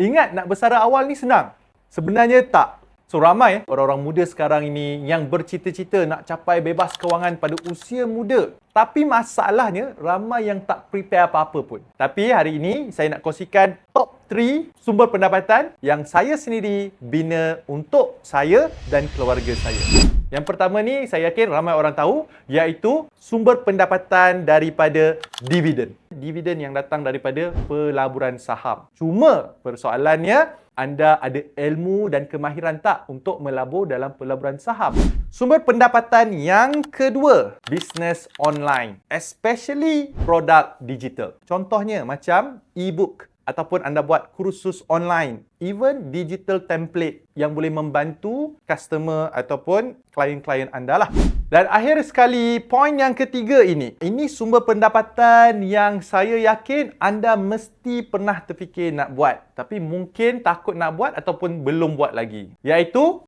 Ingat nak bersara awal ni senang? Sebenarnya tak. So ramai orang-orang muda sekarang ini yang bercita-cita nak capai bebas kewangan pada usia muda. Tapi masalahnya ramai yang tak prepare apa-apa pun. Tapi hari ini saya nak kongsikan top 3 sumber pendapatan yang saya sendiri bina untuk saya dan keluarga saya. Yang pertama ni saya yakin ramai orang tahu iaitu sumber pendapatan daripada dividen. Dividen yang datang daripada pelaburan saham. Cuma persoalannya anda ada ilmu dan kemahiran tak untuk melabur dalam pelaburan saham? Sumber pendapatan yang kedua, bisnes online, especially produk digital. Contohnya macam e-book ataupun anda buat kursus online, even digital template yang boleh membantu customer ataupun klien-klien anda lah. Dan akhir sekali, poin yang ketiga ini. Ini sumber pendapatan yang saya yakin anda mesti pernah terfikir nak buat. Tapi mungkin takut nak buat ataupun belum buat lagi. Iaitu